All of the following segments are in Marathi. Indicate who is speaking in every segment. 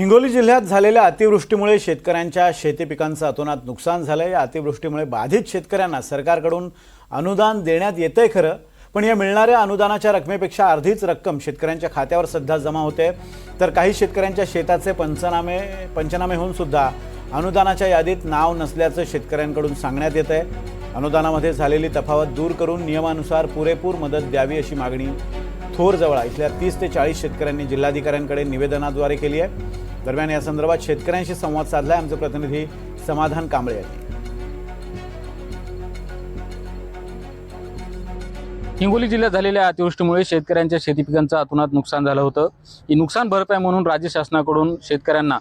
Speaker 1: हिंगोली जिल्ह्यात झालेल्या अतिवृष्टीमुळे शेतकऱ्यांच्या शेती पिकांचं अतोनात नुकसान झालं या अतिवृष्टीमुळे बाधित शेतकऱ्यांना सरकारकडून अनुदान देण्यात येतंय खरं. पण या मिळणाऱ्या अनुदानाच्या रकमेपेक्षा अर्धीच रक्कम शेतकऱ्यांच्या खात्यावर सध्या जमा होते. तर काही शेतकऱ्यांच्या शेताचे पंचनामे पंचनामे होऊन सुद्धा अनुदानाच्या यादीत नाव नसल्याचं शेतकऱ्यांकडून सांगण्यात येत आहे अनुदानामध्ये झालेली तफावत दूर करून नियमानुसार पुरेपूर मदत द्यावी अशी मागणी थोरजवळा इथल्या तीस ते चाळीस शेतकऱ्यांनी जिल्हाधिकाऱ्यांकडे निवेदनाद्वारे केली आहे. दरम्यान या संदर्भात शेतकऱ्यांशी संवाद साधलाय. आमचे प्रतिनिधी समाधान कांबळे यांनी
Speaker 2: हिंगोली जिल्ह्यात झालेल्या अतिवृष्टीमुळे शेतकऱ्यांच्या शेती पिकांचं अतुनात नुकसान झालं होतं. ही नुकसान भरपाई म्हणून राज्य शासनाकडून शेतकऱ्यांना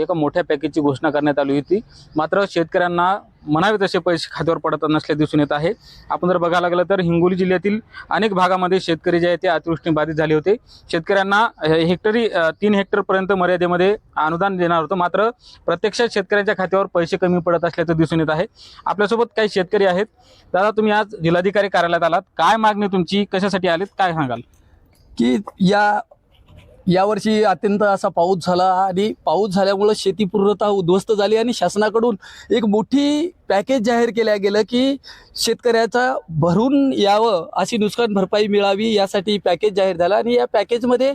Speaker 2: एका मोठ्या पॅकेजची घोषणा करण्यात आली होती. मात्र शेतकऱ्यांना म्हणावे तसे पैसे खात्यावर पडत नसले दिसून येत आहे. आपण जर बघायला गेलं तर हिंगोली जिल्ह्यातील अनेक भागामध्ये शेतकरी जे आहेत ते अतिवृष्टी बाधित झाले होते. शेतकऱ्यांना हेक्टरी तीन हेक्टरपर्यंत मर्यादेमध्ये अनुदान देणार होतं. मात्र प्रत्यक्षात शेतकऱ्यांच्या खात्यावर पैसे कमी पडत असल्याचं दिसून येत आहे. आपल्यासोबत काही शेतकरी आहेत. दादा तुम्ही आज जिल्हाधिकारी कार्यालयात आलात. काय मागणी तुमची? कशासाठी आलीत? काय सांगाल?
Speaker 3: की या यावर्षी अत्यंत असा पाऊस झाला आणि पाऊस झाल्यामुळं शेती पूर्णतः उद्ध्वस्त झाली आणि शासनाकडून एक मोठी पॅकेज जाहीर केल्या गेलं की शेतकऱ्याचा भरून यावं अशी नुकसान भरपाई मिळावी यासाठी पॅकेज जाहीर झाला. आणि या पॅकेजमध्ये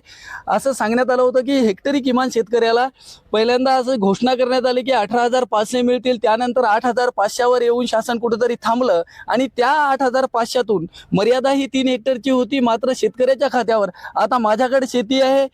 Speaker 3: असं सांगण्यात आलं होतं की हेक्टरी किमान शेतकऱ्याला पहिल्यांदा असं घोषणा करण्यात आली की अठरा हजार पाचशे मिळतील त्यानंतर आठ हजार पाचशेवर येऊन शासन कुठंतरी थांबलं आणि त्या आठ हजार पाचशेतून मर्यादा ही तीन हेक्टरची होती मात्र शेतकऱ्याच्या खात्यावर. आता माझ्याकडे शेती आहे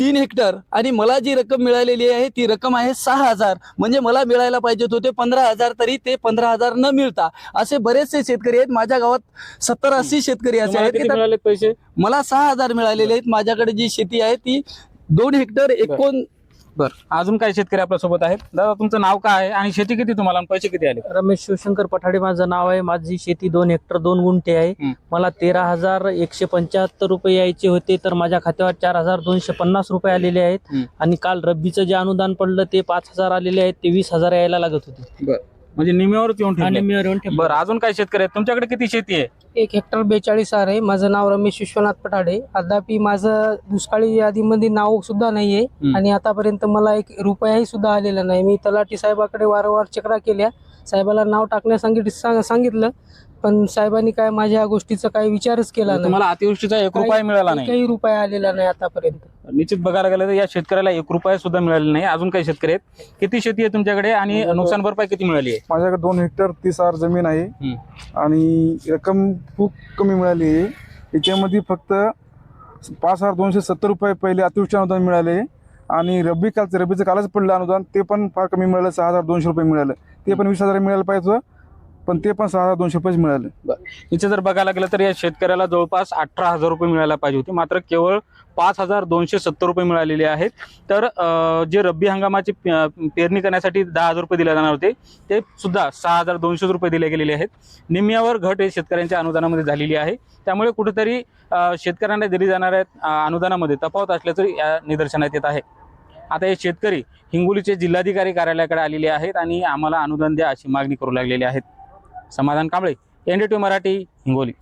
Speaker 3: तीन हेक्टर आणि मला जी रक्कम मिळालेली आहे ती रक्कम आहे सहा हजार. म्हणजे मला मिळायला पाहिजेत होते पंधरा हजार तरी ते पंधरा हजार न मिळता. असे बरेचसे शेतकरी आहेत माझ्या गावात सत्तर अस्सी शेतकरी असे आहेत की
Speaker 2: पैसे?
Speaker 3: मला सहा हजार मिळालेले आहेत. माझ्याकडे जी शेती आहे ती दोन हेक्टर एकोण
Speaker 2: बर. अजून काही शेतकरी आपल्यासोबत आहेत. दादा तुमचं नाव काय आहे आणि शेती किती तुम्हाला आणि पैसे किती आले?
Speaker 4: रमेश शिवशंकर पठाडे माझं नाव आहे. माझी शेती दोन हेक्टर दोन गुंठे आहे. मला तेरा हजार एकशे पंच्याहत्तर रुपये यायचे होते तर माझ्या खात्यावर चार हजार दोनशे पन्नास रुपये आलेले आहेत. आणि काल रब्बीचं जे अनुदान पडलं ते पाच हजार आलेले आहेत. ते वीस हजार यायला लागत होते.
Speaker 2: म्हणजे निम्यावरच येऊन ठेवले
Speaker 4: मी येऊन ठेवलं.
Speaker 2: बरं अजून काय शेतकरी आहेत? तुमच्याकडे किती शेती आहे?
Speaker 5: एक हेक्टर बेचाळीस आर आहे. माझं नाव रमेश विश्वनाथ पठाडे. अद्यापि माझं दुष्काळी यादीमध्ये नाव सुद्धा नाहीये.
Speaker 2: हम्म.
Speaker 5: आणि आतापर्यंत मला एक रुपयाही सुद्धा आलेला नाही. मी तलाठी साहेबाकडे वारंवार चक्रा केल्या. साहेबाला नाव टाकण्यास सांगित सांग- सांगितलं. पण साहेबांनी काय माझ्या या गोष्टीचा काही विचारच केला नाही.
Speaker 2: तुम्हाला अतिवृष्टीचा एक रुपया
Speaker 5: काही-
Speaker 2: मिळाला नाही.
Speaker 5: काही रुपया आलेला नाही आतापर्यंत.
Speaker 2: निश्चित बघायला गेलं तर या शेतकऱ्याला एक रुपया सुद्धा मिळाला नाही. अजून काही शेतकरी आहेत. किती शेती आहे तुमच्याकडे आणि नुकसान भरपाई किती मिळाली आहे?
Speaker 6: माझ्याकडे दोन हेक्टर तीस आर जमीन आहे.
Speaker 2: हम्म.
Speaker 6: आणि रक्कम खूप कमी मिळाली आहे. याच्यामध्ये फक्त पाच हजार दोनशे सत्तर रुपये पहिले अतिवृष्टी अनुदान मिळाले. आणि रब्बी कालचं रब्बीचं कालच पडलं अनुदान. ते पण फार कमी मिळालं. सहा हजार दोनशे रुपये मिळालं. ते पण वीस हजार मिळालं पाहिजे होतं, पण ते पण सहा हजार दोनशे रुपये मिळाले.
Speaker 2: इथे जर बघायला गेलं तर या शेतकऱ्याला जवळपास अठरा हजार रुपये मिळायला पाहिजे होते. मात्र केवळ पाच हजार दोनशे सत्तर रुपये मिळालेले आहेत. तर अं, जे रब्बी हंगामाची पे- पेरणी करण्यासाठी दहा हजार रुपये दिले जाणार होते ते सुद्धा सहा हजार दोनशे रुपये दिले गेलेले आहेत. निम्म्यावर घट हे शेतकऱ्यांच्या अनुदानामध्ये झालेली आहे. त्यामुळे कुठेतरी अं, शेतकऱ्यांना दिली जाणाऱ्या अं, अनुदानामध्ये तफावत असल्याचं या निदर्शनात येत आहे. आता हे शेतकरी हिंगोलीचे जिल्हाधिकारी कार्यालयाकडे आलेले आहेत आणि आम्हाला अनुदान द्या अशी मागणी करू लागलेली आहेत. समाधान कांबळे एनडीटी मराठी हिंगोली.